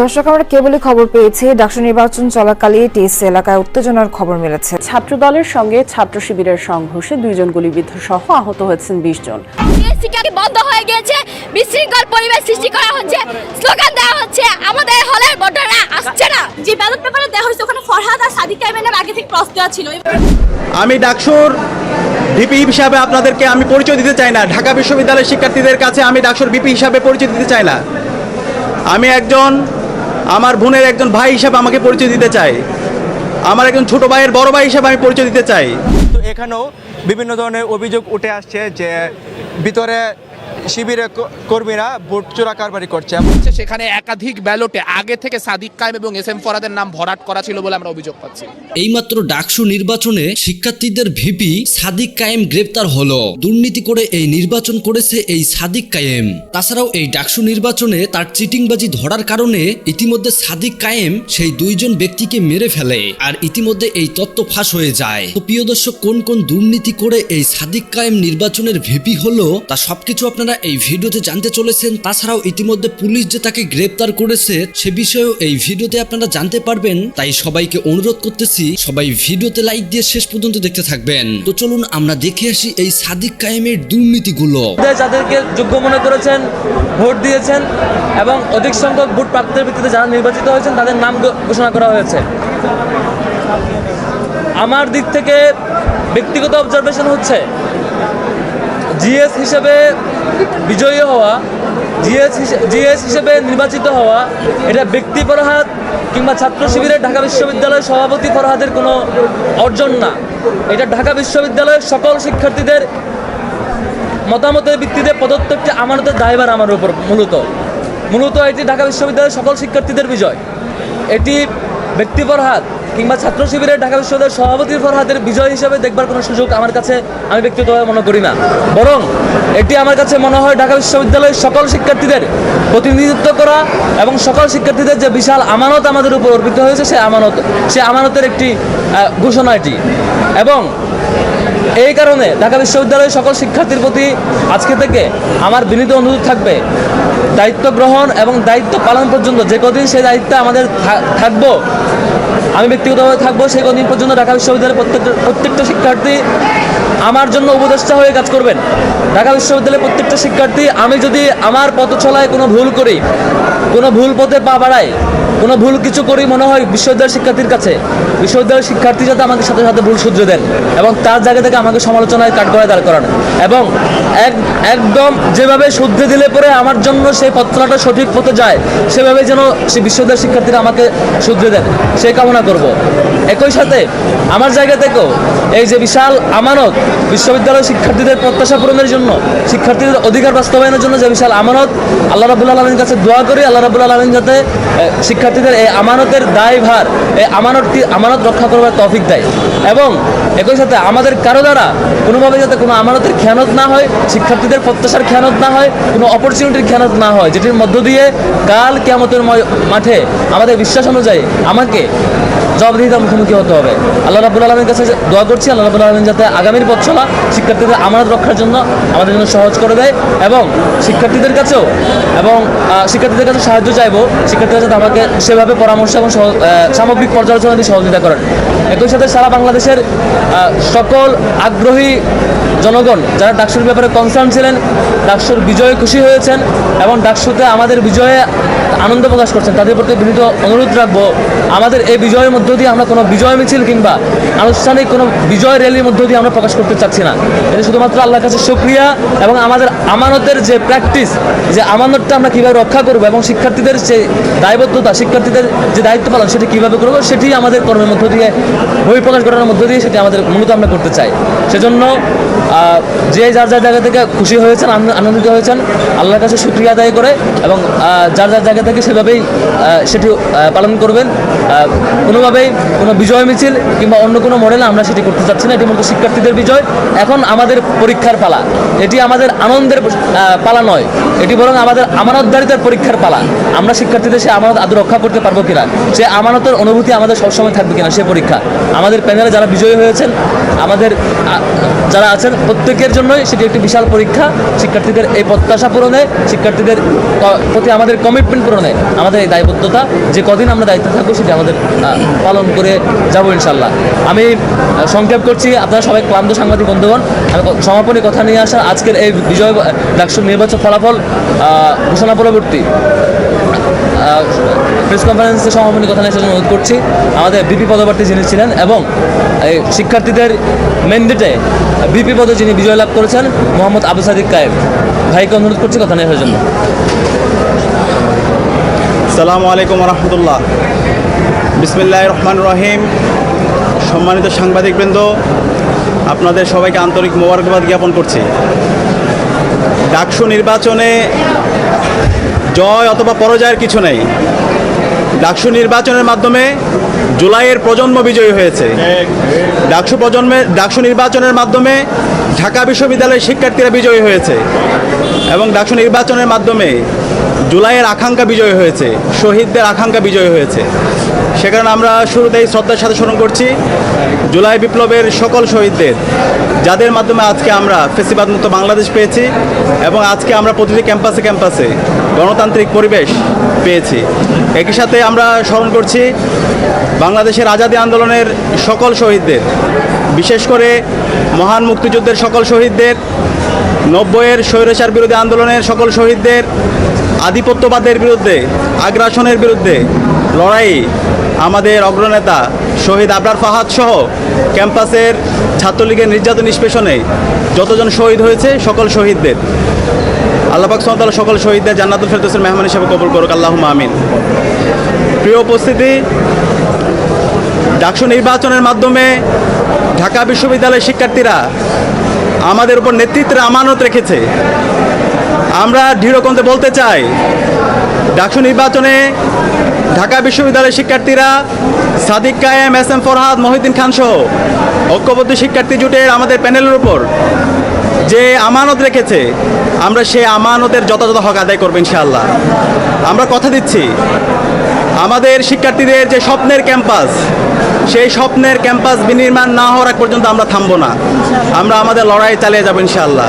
দর্শক আমরা কেবলই খবর পেয়েছি ডাকসু নির্বাচন চলাকালে টিএস এলাকায় উত্তেজনার খবর মিলেছে। ছাত্র দলের সঙ্গে ছাত্র শিবিরের সংঘর্ষে দুইজন গুলিবিদ্ধ সহ আহত হয়েছেন বিশ জন। বন্ধ হয়ে গিয়েছে বিশৃঙ্খল পরিবেশ সৃষ্টি করা হচ্ছে স্লোগান দেওয়া হচ্ছে আমাদের হলের ভোটাররা আসছে না। যে ব্যালট পেপারে দেওয়া হয়েছে ওখানে ফরহাদ আর সাদিক কাইমেনের আগে থেকে ক্রস দেওয়া ছিল। আমি ডাকসুর ভিপি হিসাবে আপনাদেরকে আমি পরিচয় দিতে চাই না। ঢাকা বিশ্ববিদ্যালয়ের শিক্ষার্থীদের কাছে আমি ডাকসুর ভিপি হিসাবে পরিচয় দিতে চাই না। আমি একজন আমার বোনের একজন ভাই হিসাবে আমাকে পরিচয় দিতে চাই আমার একজন ছোট ভাইয়ের বড় ভাই হিসাবে আমি পরিচয় দিতে চাই। তো এখানেও বিভিন্ন ধরনের অভিযোগ উঠে আসছে যে ভিতরে শিবিরের কর্মীরা ভোট চোরা কারবারি করছে। হচ্ছে সেখানে একাধিক ব্যালটে আগে থেকে সাদিক কায়েম এবং এস এম ফরাদের নাম ভরাট করা ছিল বলে আমরা অভিযোগ পাচ্ছি। এইমাত্র ডাকসু নির্বাচনে শিক্ষার্থীদের ভিপি সাদিক কায়েম গ্রেপ্তার হলো। দুর্নীতি করে এই নির্বাচন করেছে এই সাদিক কায়েম। তাছাড়াও এই ডাকসু নির্বাচনে তার চিটিংবাজি ধরার কারণে ইতিমধ্যে সাদিক কায়েম সেই দুইজন ব্যক্তিকে মেরে ফেলে আর ইতিমধ্যে এই তত্ত্ব ফাঁস হয়ে যায়। তো প্রিয় দর্শক কোন কোন দুর্নীতি করে এই সাদিক কায়েম নির্বাচনের ভিপি হলো তা সবকিছু আপনারা এই ভিডিওতে জানতে চলেছেন। তাছাড়াও ইতিমধ্যে পুলিশ যে তাকে গ্রেপ্তার করেছে, সে বিষয়েও এই ভিডিওতে আপনারা জানতে পারবেন। তাই সবাইকে অনুরোধ করতেছি, সবাই ভিডিওতে লাইক দিয়ে শেষ পর্যন্ত দেখতে থাকবেন। তো চলুন আমরা দেখে আসি এই সাদিক কায়েমের দুর্নীতিগুলো। যাদেরকে যোগ্য মনে করেছেন, ভোট দিয়েছেন এবং অধিক সংখ্যক ভোট প্রাপ্তের ভিত্তিতে যারা নির্বাচিত হয়েছেন, তাদের নাম ঘোষণা করা হয়েছে। আমার দিক থেকে ব্যক্তিগত অবজারভেশন হচ্ছে জিএস হিসেবে বিজয়ী হওয়া, জিএস জিএস হিসেবে নির্বাচিত হওয়া, এটা ব্যক্তি ফরহাদ কিংবা ছাত্র শিবিরের ঢাকা বিশ্ববিদ্যালয়ের সভাপতি ফরহাদের কোনো অর্জন না। এটা ঢাকা বিশ্ববিদ্যালয়ের সকল শিক্ষার্থীদের মতামতের ভিত্তিতে প্রদত্ত একটি আমানতের দায়বার আমার উপর মূলত। মূলত এটি ঢাকা বিশ্ববিদ্যালয়ের সকল শিক্ষার্থীদের বিজয়। এটি ব্যক্তি ফরহাদ কিংবা ছাত্র শিবিরের ঢাকা বিশ্ববিদ্যালয়ের সভাপতির ফরহাদের বিজয় হিসেবে দেখবার কোনো সুযোগ আমার কাছে আমি ব্যক্তিগতভাবে মনে করি না। বরং এটি আমার কাছে মনে হয় ঢাকা বিশ্ববিদ্যালয়ের সকল শিক্ষার্থীদের প্রতিনিধিত্ব করা এবং সকল শিক্ষার্থীদের যে বিশাল আমানত আমাদের উপর অর্পিত হয়েছে, সে আমানত, সে আমানতের একটি ঘোষণা এটি। এবং এই কারণে ঢাকা বিশ্ববিদ্যালয়ের সকল শিক্ষার্থীর প্রতি আজকে থেকে আমার বিনীত অনুরোধ থাকবে, দায়িত্ব গ্রহণ এবং দায়িত্ব পালন পর্যন্ত যে কদিন সেই দায়িত্বে আমাদের থাকব আমি ব্যক্তিগতভাবে থাকব সেই কদিন পর্যন্ত ঢাকা বিশ্ববিদ্যালয়ের প্রত্যেকটা প্রত্যেকটা শিক্ষার্থী আমার জন্য উপদেষ্টা হয়ে কাজ করবেন। ঢাকা বিশ্ববিদ্যালয়ের প্রত্যেকটা শিক্ষার্থী, আমি যদি আমার পথ চলায় কোনো ভুল করি, কোনো ভুল পথে পা বাড়াই, কোনো ভুল কিছু করি, মনে হয় বিশ্ববিদ্যালয়ের শিক্ষার্থীর কাছে, বিশ্ববিদ্যালয়ের শিক্ষার্থী যাতে আমাকে সাথে সাথে ভুল শুধরে দেন এবং তার জায়গা থেকে আমাকে সমালোচনায় কাট করে দাঁড় করান। এবং এক, একদম যেভাবে শুদ্ধে দিলে পরে আমার জন্য সেই পত্রটা সঠিক পথে যায়, সেভাবে যেন সে বিশ্ববিদ্যালয়ের শিক্ষার্থীরা আমাকে শুধরে দেন, সেই কামনা করব। একই সাথে আমার জায়গা থেকেও এই যে বিশাল আমানত বিশ্ববিদ্যালয়ের শিক্ষার্থীদের প্রত্যাশা পূরণের জন্য, শিক্ষার্থীদের অধিকার বাস্তবায়নের জন্য যে বিশাল আমানত, আল্লাহ রাবুল আলমীর কাছে দোয়া করি, আল্লাহ রাবুল আলমিন যাতে শিক্ষার্থীদের এই আমানতের দায়ভার, এই আমানতটি, আমানত রক্ষা করবার তৌফিক দেয়। এবং একই সাথে আমাদের কারও দ্বারা কোনোভাবে যাতে কোনো আমানতের খেয়ানত না হয়, শিক্ষার্থীদের প্রত্যাশার খেয়ানত না হয়, কোনো অপরচুনিটির খেয়ানত না হয়, যেটির মধ্য দিয়ে কাল কেয়ামতের মাঠে আমাদের বিশ্বাস অনুযায়ী আমাকে জবাবদিহিতার মুখোমুখি হতে হবে। আল্লাহ রাবুল আলমীর কাছে দোয়া করছি, আল্লাহ রাবুল আলমিন যাতে আগামীর পথ চলা শিক্ষার্থীদের আমানত রক্ষার জন্য আমাদের জন্য সহজ করে দেয় এবং শিক্ষার্থীদের কাছেও এবং শিক্ষার্থীদের কাছে সাহায্য চাইব, শিক্ষার্থীরা যাতে আমাকে সেভাবে পরামর্শ এবং সামগ্রিক পর্যালোচনা দিয়ে সহযোগিতা করেন। একই সাথে সারা বাংলাদেশের সকল আগ্রহী জনগণ যারা ডাকসুর ব্যাপারে কনসার্ন ছিলেন, ডাকসুর বিজয়ে খুশি হয়েছেন এবং ডাকসুতে আমাদের বিজয়ে আনন্দ প্রকাশ করছেন, তাদের প্রতি বিনীত অনুরোধ রাখব, আমাদের এই বিজয়ের মধ্য দিয়ে আমরা কোনো বিজয় মিছিল কিংবা আনুষ্ঠানিক কোনো বিজয় র্যালির মধ্য দিয়ে আমরা প্রকাশ করতে চাচ্ছি না। এটা শুধুমাত্র আল্লাহর কাছে সুক্রিয়া এবং আমাদের আমানতের যে প্র্যাকটিস যে আমানতটা আমরা কীভাবে রক্ষা করব এবং শিক্ষার্থীদের যে দায়বদ্ধতা, শিক্ষার্থীদের যে দায়িত্ব পালন, সেটি কীভাবে করব সেটি আমাদের কর্মের মধ্য দিয়ে, বই প্রকাশ করানোর মধ্য দিয়ে সেটি আমাদের মূলত আমরা করতে চাই। সেজন্য যে যার যার জায়গা থেকে খুশি হয়েছেন আনন্দিত হয়েছেন, আল্লাহর কাছে শুক্রিয়া আদায় করে এবং যার যার জায়গা থেকে সেভাবেই সেটি পালন করবেন। কোনোভাবে কোনোভাবেই কোনো বিজয় মিছিল কিংবা অন্য কোনো মডেলে আমরা সেটি করতে চাচ্ছি না, এটি মূলত শিক্ষার্থীদের বিজয়। এখন আমাদের পরীক্ষার পালা, এটি আমাদের আনন্দের পালা নয়, এটি বরং আমাদের আমানতদারিতার পরীক্ষার পালা। আমরা শিক্ষার্থীদের সে আমানত আদৌ রক্ষা করতে পারব কিনা, সে আমানতের অনুভূতি আমাদের সবসময় থাকবে কিনা, সে পরীক্ষা। আমাদের প্যানেলে যারা বিজয়ী হয়েছেন, আমাদের যারা আছেন, প্রত্যেকের জন্যই সেটি একটি বিশাল পরীক্ষা। শিক্ষার্থীদের এই প্রত্যাশা পূরণে, শিক্ষার্থীদের প্রতি আমাদের কমিটমেন্ট পূরণে আমাদের এই দায়বদ্ধতা, যে কদিন আমরা দায়িত্বে থাকব সেটি আমাদের পালন করে যাব ইনশাল্লাহ। আমি সংক্ষেপ করছি, আপনারা সবাই ক্লান্ত সাংবাদিক, বন্ধুগণ। আমি সমাপনী কথা নিয়ে আসা, আজকের এই বিজয় ডাকসুর নির্বাচন ফলাফল ঘোষণা পরবর্তী। প্রেস কনফারেন্সে সমাপনী কথা নিয়ে অনুরোধ করছি। আমাদের বিপি পদপ্রার্থী যিনি ছিলেন এবং, এই শিক্ষার্থীদের ম্যান্ডেটে বিপি পদে যিনি বিজয় লাভ করেছেন, মোহাম্মদ আবু সাদিক কায়েব ভাইকে অনুরোধ করছি কথা আসার জন্য। সালামু আলাইকুম রহমতুল্লাহ। বিসমিল্লাহ রহমান রহিম। সম্মানিত সাংবাদিকবৃন্দ, আপনাদের সবাইকে আন্তরিক মোবারকবাদ জ্ঞাপন করছি। ডাকসু নির্বাচনে জয় অথবা পরাজয়ের কিছু নেই। ডাকসু নির্বাচনের মাধ্যমে জুলাইয়ের প্রজন্ম বিজয়ী হয়েছে। ডাকসু প্রজন্মের ডাকসু নির্বাচনের মাধ্যমে ঢাকা বিশ্ববিদ্যালয়ের শিক্ষার্থীরা বিজয়ী হয়েছে এবং ডাকসু নির্বাচনের মাধ্যমে জুলাইয়ের আকাঙ্ক্ষা বিজয় হয়েছে, শহীদদের আকাঙ্ক্ষা বিজয় হয়েছে। সে কারণে আমরা শুরুতেই শ্রদ্ধার সাথে স্মরণ করছি জুলাই বিপ্লবের সকল শহীদদের, যাদের মাধ্যমে আজকে আমরা ফেসিবাদ মুক্ত বাংলাদেশ পেয়েছি এবং আজকে আমরা প্রতিটি ক্যাম্পাসে ক্যাম্পাসে গণতান্ত্রিক পরিবেশ পেয়েছি। একই সাথে আমরা স্মরণ করছি বাংলাদেশের আজাদী আন্দোলনের সকল শহীদদের, বিশেষ করে মহান মুক্তিযুদ্ধের সকল শহীদদের, নব্বইয়ের স্বৈরাচার বিরোধী আন্দোলনের সকল শহীদদের আধিপত্যবাদের বিরুদ্ধে, আগ্রাসনের বিরুদ্ধে লড়াই আমাদের অগ্রনেতা শহীদ আবরার ফাহাদ সহ ক্যাম্পাসের ছাত্রলীগের নির্যাতন নিষ্পেষণে যতজন শহীদ হয়েছে সকল শহীদদের। আল্লাপাক সামতাল সকল শহীদদের জান্নাতুল ফেরদৌসের মেহমান হিসেবে কবুল করুক আল্লাহ আমিন। প্রিয় উপস্থিতি, ডাকসু নির্বাচনের মাধ্যমে ঢাকা বিশ্ববিদ্যালয়ের শিক্ষার্থীরা আমাদের উপর নেতৃত্বের আমানত রেখেছে। আমরা দৃঢ়কণ্ঠে বলতে চাই, ডাকসু নির্বাচনে ঢাকা বিশ্ববিদ্যালয়ের শিক্ষার্থীরা সাদিক কায়েম, এস এম ফরহাদ, মহিউদ্দিন খান সহ ঐক্যবদ্ধ শিক্ষার্থী জোটের আমাদের প্যানেলের উপর যে আমানত রেখেছে, আমরা সেই আমানতের যথাযথ হক আদায় করব ইনশাআল্লাহ। আমরা কথা দিচ্ছি, আমাদের শিক্ষার্থীদের যে স্বপ্নের ক্যাম্পাস, সেই স্বপ্নের ক্যাম্পাস বিনির্মাণ না হওয়ার পর্যন্ত আমরা থামবো না। আমরা আমাদের লড়াই চালিয়ে যাব ইনশাআল্লাহ।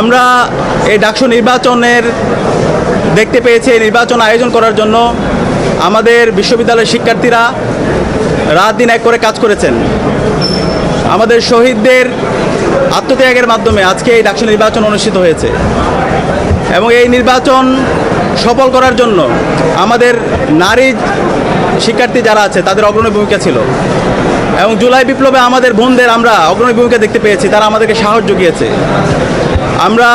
আমরা এই ডাকসু নির্বাচনের দেখতে পেয়েছি নির্বাচন আয়োজন করার জন্য আমাদের বিশ্ববিদ্যালয়ের শিক্ষার্থীরা রাত দিন এক করে কাজ করেছেন। আমাদের শহীদদের আত্মত্যাগের মাধ্যমে আজকে এই ডাকসু নির্বাচন অনুষ্ঠিত হয়েছে এবং এই নির্বাচন সফল করার জন্য আমাদের নারী শিক্ষার্থী যারা আছে, তাদের অগ্রণী ভূমিকা ছিল এবং জুলাই বিপ্লবে আমাদের বোনদের আমরা অগ্রণী ভূমিকা দেখতে পেয়েছি, তারা আমাদেরকে সাহস জুগিয়েছে। আমরা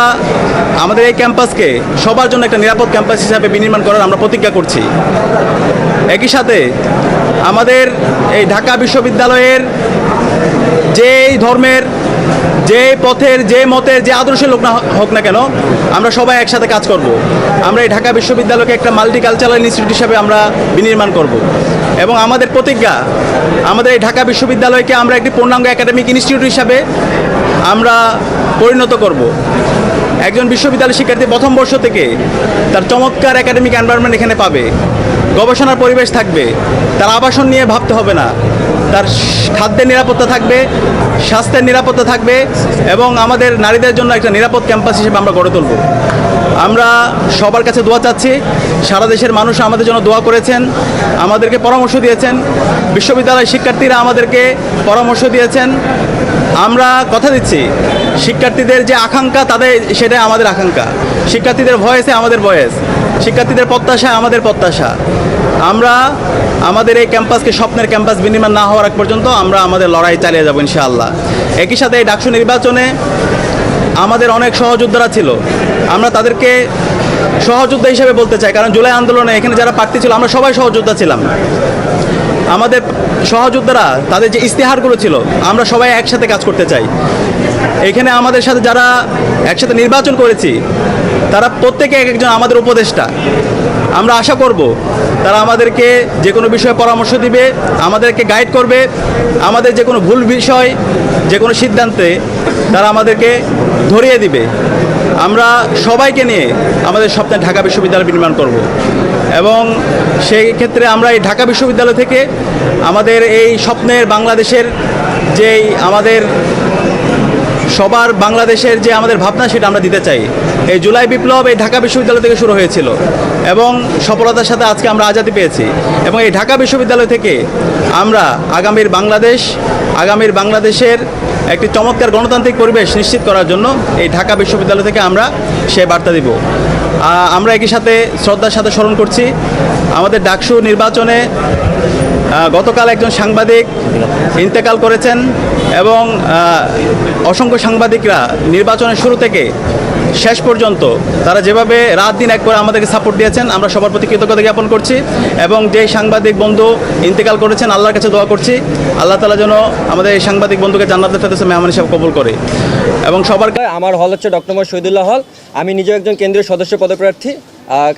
আমাদের এই ক্যাম্পাসকে সবার জন্য একটা নিরাপদ ক্যাম্পাস হিসাবে বিনির্মাণ করার আমরা প্রতিজ্ঞা করছি। একই সাথে আমাদের এই ঢাকা বিশ্ববিদ্যালয়ের যেই ধর্মের যে পথের, যে মতের, যে আদর্শের লোক না হোক না কেন, আমরা সবাই একসাথে কাজ করব। আমরা এই ঢাকা বিশ্ববিদ্যালয়কে একটা মাল্টি কালচারাল ইনস্টিটিউট হিসাবে আমরা বিনির্মাণ করব। এবং আমাদের প্রতিজ্ঞা, আমাদের এই ঢাকা বিশ্ববিদ্যালয়কে আমরা একটি পূর্ণাঙ্গ একাডেমিক ইনস্টিটিউট হিসাবে আমরা পরিণত করব। একজন বিশ্ববিদ্যালয় শিক্ষার্থী প্রথম বর্ষ থেকে তার চমৎকার একাডেমিক এনভায়রনমেন্ট এখানে পাবে গবেষণার পরিবেশ থাকবে তার আবাসন নিয়ে ভাবতে হবে না তার খাদ্যের নিরাপত্তা থাকবে, স্বাস্থ্যের নিরাপত্তা থাকবে এবং আমাদের নারীদের জন্য একটা নিরাপদ ক্যাম্পাস হিসেবে আমরা গড়ে তুলব। আমরা সবার কাছে দোয়া চাচ্ছি, সারা দেশের মানুষ আমাদের জন্য দোয়া করেছেন, আমাদেরকে পরামর্শ দিয়েছেন, বিশ্ববিদ্যালয়ের শিক্ষার্থীরা আমাদেরকে পরামর্শ দিয়েছেন। আমরা কথা দিচ্ছি, শিক্ষার্থীদের যে আকাঙ্ক্ষা, তাদের সেটাই আমাদের আকাঙ্ক্ষা। শিক্ষার্থীদের ভয়েসে আমাদের ভয়েস, শিক্ষার্থীদের প্রত্যাশা আমাদের প্রত্যাশা। আমরা আমাদের এই ক্যাম্পাসকে স্বপ্নের ক্যাম্পাস বিনির্মাণ না হওয়ার আগ পর্যন্ত আমরা আমাদের লড়াই চালিয়ে যাব ইনশাআল্লাহ। একই সাথে এই ডাকসু নির্বাচনে আমাদের অনেক সহযোদ্ধারা ছিল। আমরা তাদেরকে সহযোদ্ধা হিসেবে বলতে চাই, কারণ জুলাই আন্দোলনে এখানে যারা প্রার্থী ছিল, আমরা সবাই সহযোদ্ধা ছিলাম। আমাদের সহযোদ্ধারা, তাদের যে ইস্তেহারগুলো ছিল, আমরা সবাই একসাথে কাজ করতে চাই। এখানে আমাদের সাথে যারা একসাথে নির্বাচন করেছি তারা প্রত্যেকে এক একজন আমাদের উপদেষ্টা। আমরা আশা করব তারা আমাদেরকে যে কোনো বিষয়ে পরামর্শ দিবে, আমাদেরকে গাইড করবে, আমাদের যে কোনো ভুল বিষয়, যে কোনো সিদ্ধান্তে তারা আমাদেরকে ধরিয়ে দিবে। আমরা সবাইকে নিয়ে আমাদের স্বপ্নে ঢাকা বিশ্ববিদ্যালয় নির্মাণ করব। এবং সেই ক্ষেত্রে আমরা এই ঢাকা বিশ্ববিদ্যালয় থেকে আমাদের এই স্বপ্নের বাংলাদেশের যেই আমাদের সবার বাংলাদেশের যে আমাদের ভাবনা সেটা আমরা দিতে চাই। এই জুলাই বিপ্লব এই ঢাকা বিশ্ববিদ্যালয় থেকে শুরু হয়েছিল এবং সফলতার সাথে আজকে আমরা আজাদি পেয়েছি এবং এই ঢাকা বিশ্ববিদ্যালয় থেকে আমরা আগামীর বাংলাদেশ, আগামীর বাংলাদেশের একটি চমৎকার গণতান্ত্রিক পরিবেশ নিশ্চিত করার জন্য এই ঢাকা বিশ্ববিদ্যালয় থেকে আমরা সে বার্তা দিব। আমরা একই সাথে শ্রদ্ধার সাথে স্মরণ করছি, আমাদের ডাকসু নির্বাচনে গতকাল একজন সাংবাদিক ইন্তেকাল করেছেন এবং অসংখ্য সাংবাদিকরা নির্বাচনের শুরু থেকে শেষ পর্যন্ত তারা যেভাবে রাত দিন এক করে আমাদেরকে সাপোর্ট দিয়েছেন, আমরা সবার প্রতি কৃতজ্ঞতা জ্ঞাপন করছি এবং যে সাংবাদিক বন্ধু ইন্তেকাল করেছেন, আল্লাহর কাছে দোয়া করছি। আল্লাহ তালা যেন আমাদের এই সাংবাদিক বন্ধুকে জান্নাতের ফেরদৌসে মেহমান হিসাবে কবুল করে। এবং সবার আমার হল হচ্ছে ডক্টর মোহাম্মদ শহীদুল্লাহ হল। আমি নিজেও একজন কেন্দ্রীয় সদস্য পদপ্রার্থী।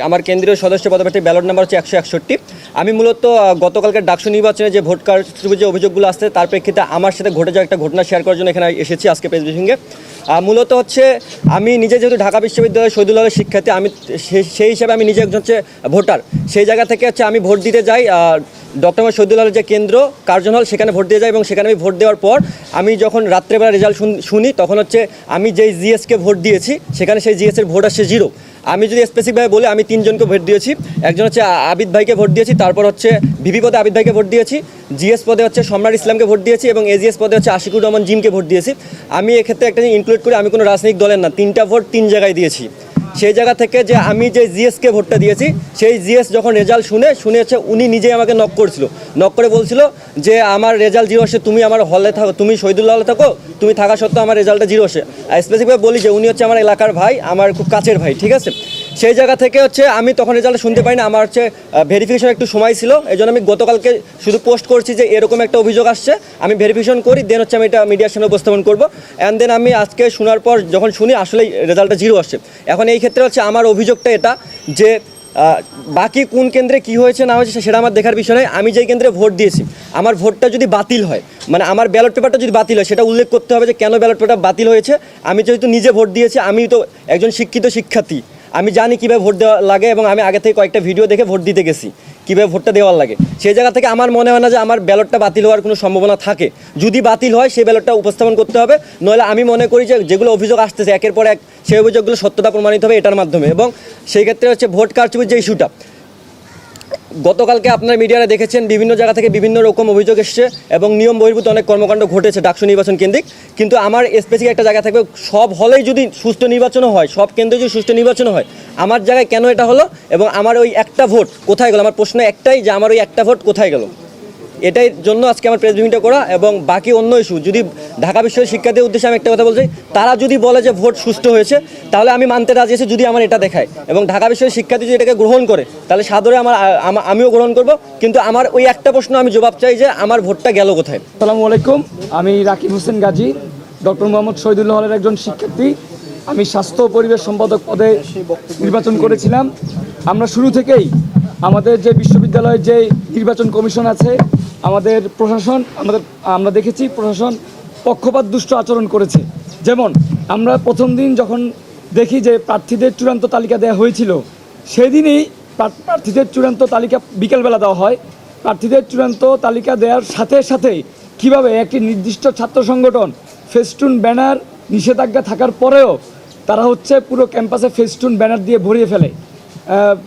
আমার কেন্দ্রীয় সদস্য পদপ্রার্থী ব্যালট নাম্বার হচ্ছে একশো একষট্টি। আমি মূলত গতকালকে ডাকসু নির্বাচনে যে ভোট কারচুপির যে অভিযোগগুলো আসছে, তার প্রেক্ষিতে আমার সাথে ঘটে যাওয়া একটা ঘটনা শেয়ার করার জন্য এখানে এসেছি আজকে প্রেস ব্রিফিংয়ে মূলত হচ্ছে, আমি নিজে যেহেতু ঢাকা বিশ্ববিদ্যালয়ের শহীদুল্লাহ হলের শিক্ষার্থী, আমি সেই হিসাবে আমি নিজে একজন হচ্ছে ভোটার। সেই জায়গা থেকে হচ্ছে আমি ভোট দিতে যাই ডক্টর মোহাম্মদ শহীদুল্লাহের যে কেন্দ্র, কার্জন হল, সেখানে ভোট দিয়ে যাই এবং সেখানে আমি ভোট দেওয়ার পর আমি যখন রাত্রেবেলা রেজাল্ট শুনি তখন হচ্ছে আমি যেই জিএসকে ভোট দিয়েছি, সেখানে সেই জিএসের ভোট আসছে জিরো আমি যদি স্পেসিফিকভাবে বলি, আমি তিনজনকে ভোট দিয়েছি। একজন হচ্ছে আবিদ ভাইকে ভোট দিয়েছি, তারপর হচ্ছে ভিভি পদে আবিদ ভাইকে ভোট দিয়েছি, জিএস পদে হচ্ছে সম্রাট ইসলামকে ভোট দিয়েছি এবং এজিএস পদে হচ্ছে আশিকুর রহমান জিমকে ভোট দিয়েছি। আমি এক্ষেত্রে একটা ইনক্লুড করে, আমি কোনো রাজনৈতিক দলের না, তিনটা ভোট তিন জায়গায় দিয়েছি। সেই জায়গা থেকে যে আমি যে জিএসকে ভোটটা দিয়েছি, সেই জিএস যখন রেজাল্ট শুনে শুনেছে উনি নিজেই আমাকে নক করছিল। নক করে বলছিল যে, আমার রেজাল্ট জিরো আসে, তুমি আমার হলে থাকো, তুমি শহীদুল্লাহ হলে থাকো, তুমি থাকা সত্ত্বেও আমার রেজাল্টটা জিরো আসে। স্পেসিফিকভাবে বলি যে, উনি হচ্ছে আমার এলাকার ভাই, আমার খুব কাছের ভাই, ঠিক আছে? সেই জায়গা থেকে হচ্ছে আমি তখন রেজাল্ট শুনতে পাই না আমার হচ্ছে ভেরিফিকেশন একটু সময় ছিল এই জন্য আমি গতকালকে শুধু পোস্ট করছি যে এরকম একটা অভিযোগ আসছে। আমি ভেরিফিকেশন করি দেন হচ্ছে আমি এটা মিডিয়ার সামনে উপস্থাপন করব। অ্যান্ড দেন আমি আজকে শোনার পর যখন শুনি, আসলেই রেজাল্টটা জিরো আসছে। এখন এই ক্ষেত্রে হচ্ছে আমার অভিযোগটা এটা যে বাকি কোন কেন্দ্রে কি হয়েছে, না হয়েছে, সেটা আমার দেখার বিষয় নয়। আমি যেই কেন্দ্রে ভোট দিয়েছি, আমার ভোটটা যদি বাতিল হয় মানে আমার ব্যালট পেপারটা যদি বাতিল হয়, সেটা উল্লেখ করতে হবে যে কেন ব্যালট পেপার বাতিল হয়েছে। আমি যেহেতু নিজে ভোট দিয়েছি, আমি তো একজন শিক্ষিত শিক্ষার্থী আমি জানি কীভাবে ভোট দেওয়া লাগে এবং আমি আগে থেকে কয়েকটা ভিডিও দেখে ভোট দিতে গেছি, কীভাবে ভোটটা দেওয়ার লাগে। সেই জায়গা থেকে আমার মনে হয় না যে আমার ব্যালটটা বাতিল হওয়ার কোনো সম্ভাবনা থাকে। যদি বাতিল হয়, সেই ব্যালটটা উপস্থাপন করতে হবে, নইলে আমি মনে করি যে যেগুলো অভিযোগ আসতেছে, একের পর এক সেই অভিযোগগুলো সত্যতা প্রমাণিত হবে এটার মাধ্যমে। এবং সেই ক্ষেত্রে হচ্ছে ভোট কারচুপির যে ইস্যুটা গতকালকে আপনার মিডিয়ারে দেখেছেন বিভিন্ন জায়গা থেকে বিভিন্ন রকম অভিযোগ এসছে এবং নিয়ম বহির্ভূত অনেক কর্মকাণ্ড ঘটেছে ডাকসু নির্বাচন কেন্দ্রিক। কিন্তু আমার স্পেসিফিক একটা জায়গা থাকবে, সব হলেই যদি সুস্থ নির্বাচনও হয়, সব কেন্দ্রে যদি সুস্থ নির্বাচন হয়, আমার জায়গায় কেন এটা হলো? এবং আমার ওই একটা ভোট কোথায় গেল? আমার প্রশ্ন একটাই যে আমার ওই একটা ভোট কোথায় গেল? এটাই জন্য আজকে আমার প্রেস ব্রিফিংটা করা এবং বাকি অন্য ইস্যু যদি ঢাকা বিশ্ববিদ্যালয়ের শিক্ষার্থীর উদ্দেশ্যে আমি একটা কথা বলছি, তারা যদি বলে যে ভোট সুষ্ঠু হয়েছে, তাহলে আমি মানতে রাজি আছি যদি আমার এটা দেখায়। এবং ঢাকা বিশ্ববিদ্যালয়ের শিক্ষার্থী যদি এটাকে গ্রহণ করে, তাহলে সাদরে আমার আমিও গ্রহণ করব। কিন্তু আমার ওই একটা প্রশ্ন আমি জবাব চাই যে আমার ভোটটা গেল কোথায়? সালামু আলাইকুম, আমি রাকিব হোসেন গাজী, ডক্টর মোহাম্মদ শহীদুল্লাহ হলের একজন শিক্ষার্থী। আমি স্বাস্থ্য পরিবেশ সম্পাদক পদে নির্বাচন করেছিলাম। আমরা শুরু থেকেই আমাদের যে বিশ্ববিদ্যালয়ের যে নির্বাচন কমিশন আছে আমাদের প্রশাসন, আমাদের, আমরা দেখেছি প্রশাসন পক্ষপাত দুষ্ট আচরণ করেছে। যেমন, আমরা প্রথম দিন যখন দেখি যে প্রার্থীদের চূড়ান্ত তালিকা দেওয়া হয়েছিল, সেদিনই প্রার্থীদের চূড়ান্ত তালিকা বিকেলবেলা দেওয়া হয়। প্রার্থীদের চূড়ান্ত তালিকা দেওয়ার সাথে সাথে কীভাবে একটি নির্দিষ্ট ছাত্র সংগঠন ফেস্টুন ব্যানার নিষেধাজ্ঞা থাকার পরেও তারা হচ্ছে পুরো ক্যাম্পাসে ফেস্টুন ব্যানার দিয়ে ভরিয়ে ফেলে।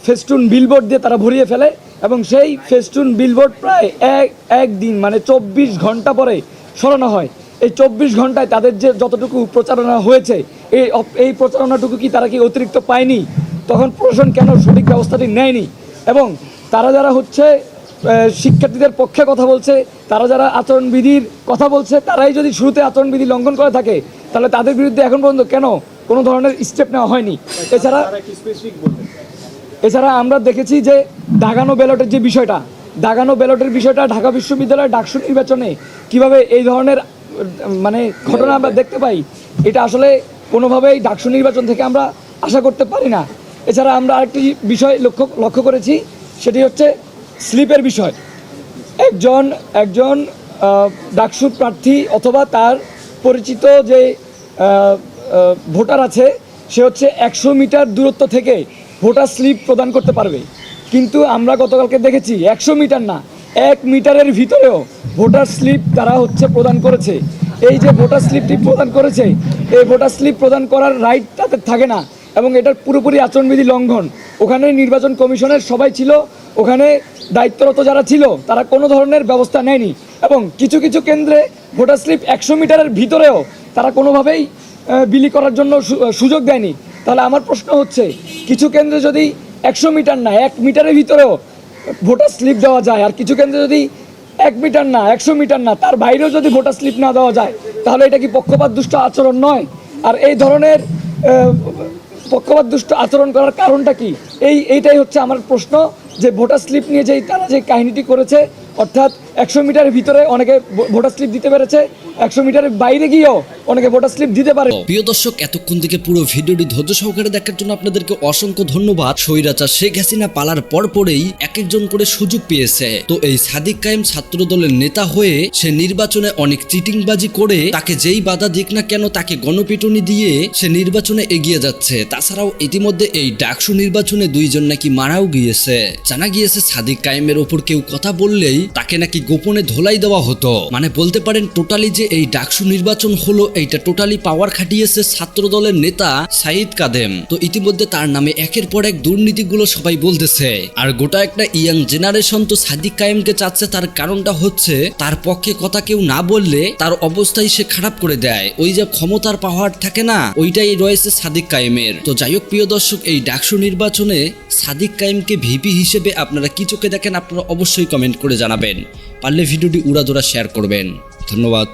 ফেস্টুন বিলবোর্ড দিয়ে তারা ভরিয়ে ফেলে। এবং সেই ফেস্টুন বিলবোর্ড প্রায় এক একদিন মানে চব্বিশ ঘণ্টা পরে সরানো হয়। এই চব্বিশ ঘন্টায় তাদের যে যতটুকু প্রচারণা হয়েছে এই এই প্রচারণাটুকু কি তারা কি অতিরিক্ত পায়নি? তখন প্রশাসন কেন সঠিক ব্যবস্থাটি নেয়নি? এবং তারা যারা হচ্ছে শিক্ষার্থীদের পক্ষে কথা বলছে তারা যারা আচরণবিধির কথা বলছে তারাই যদি শুরুতে আচরণবিধি লঙ্ঘন করে থাকে তাহলে তাদের বিরুদ্ধে এখন পর্যন্ত কেন কোনো ধরনের স্টেপ নেওয়া হয়নি? এছাড়া এছাড়া আমরা দেখেছি যে দাগানো ব্যালটের যে বিষয়টা, দাগানো ব্যালটের বিষয়টা ঢাকা বিশ্ববিদ্যালয়ের ডাকসু নির্বাচনে কীভাবে এই ধরনের মানে ঘটনা আমরা দেখতে পাই, এটা আসলে কোনোভাবেই ডাকসু নির্বাচন থেকে আমরা আশা করতে পারি না। এছাড়া আমরা আরেকটি বিষয় লক্ষ্য লক্ষ্য করেছি, সেটি হচ্ছে স্লিপের বিষয়। একজন একজন ডাকসু প্রার্থী অথবা তার পরিচিত যে ভোটার আছে, সে হচ্ছে একশো মিটার দূরত্ব থেকে ভোটার স্লিপ প্রদান করতে পারবে। কিন্তু আমরা গতকালকে দেখেছি একশো মিটার না, এক মিটারের ভিতরেও ভোটার স্লিপ তারা হচ্ছে প্রদান করেছে। এই যে ভোটার স্লিপটি প্রদান করেছে, এই ভোটার স্লিপ প্রদান করার রাইট তাদের থাকে না এবং এটার পুরোপুরি আচরণবিধি লঙ্ঘন। ওখানে নির্বাচন কমিশনের সবাই ছিল, ওখানে দায়িত্বরত যারা ছিল, তারা কোনো ধরনের ব্যবস্থা নেয়নি এবং কিছু কিছু কেন্দ্রে ভোটার স্লিপ একশো মিটারের ভিতরেও তারা কোনোভাবেই বিলি করার জন্য সুযোগ দেয়নি। তাহলে আমার প্রশ্ন হচ্ছে, কিছু কেন্দ্রে যদি একশো মিটার না, এক মিটারের ভিতরেও ভোটার স্লিপ দেওয়া যায়, আর কিছু কেন্দ্রে যদি এক মিটার না, একশো মিটার না, তার বাইরেও যদি ভোটার স্লিপ না দেওয়া যায়, তাহলে এটা কি পক্ষপাত দুষ্ট আচরণ নয়? আর এই ধরনের পক্ষপাত দুষ্ট আচরণ করার কারণটা কি? এই, এইটাই হচ্ছে আমার প্রশ্ন, যে ভোটার স্লিপ নিয়ে যেই তারা যে কাহিনীটি করেছে, অর্থাৎ একশো মিটারের ভিতরে অনেকে ভোটার স্লিপ দিতে পেরেছে, একশো মিটারের বাইরে গিয়েও অনেকে ভোটার স্লিপ দিতে পারে। প্রিয় দর্শক, এতক্ষণ থেকে পুরো ভিডিওটি ধৈর্য সহকারে দেখার জন্য আপনাদেরকে অসংখ্য ধন্যবাদ। স্বৈরাচার শেখ হাসিনা পালার পর পরেই এক একজন করে সুযোগ পেয়েছে। তো এই সাদিক কায়েম ছাত্র দলের নেতা হয়ে সে নির্বাচনে অনেক চিটিংবাজি করে, তাকে যেই বাধা দিক না কেন তাকে গণপিটুনি দিয়ে সে নির্বাচনে এগিয়ে যাচ্ছে। তাছাড়াও ইতিমধ্যে এই ডাকসু নির্বাচনে দুইজন নাকি মারাও গিয়েছে। জানা গিয়েছে, সাদিক কায়েমের ওপর কেউ কথা বললেই তাকে নাকি গোপনে ধোলাই দেওয়া হতো। মানে বলতে পারেন, টোটালি যে এই ডাকসু নির্বাচন হলো এইটা টোটালি পাওয়ার খাটিয়েছে ছাত্র দলের নেতা সাইদ কাদেম। তো ইতিমধ্যে তার নামে একের পর এক দুর্নীতিগুলো সবাই বলতেছে। আর গোটা একটা ইয়াং জেনারেশন তো সাদিক কায়েমকে চাচ্ছে, তার কারণটা হচ্ছে তার পক্ষে কথা কেউ না বললে তার অবস্থাই সে খারাপ করে দেয়। ওই যে ক্ষমতার পাওয়ার থাকে না, ওইটাই রয়েছে সাদিক কায়েমের। তো যাই হোক, প্রিয় দর্শক, এই ডাকসু নির্বাচনে সাদিক কায়েমকে ভিপি হিসেবে আপনারা কি চোখে দেখেন, আপনারা অবশ্যই কমেন্ট করে জানাবেন। পারলে ভিডিওটি উড়াদোড়া শেয়ার করবেন। ধন্যবাদ।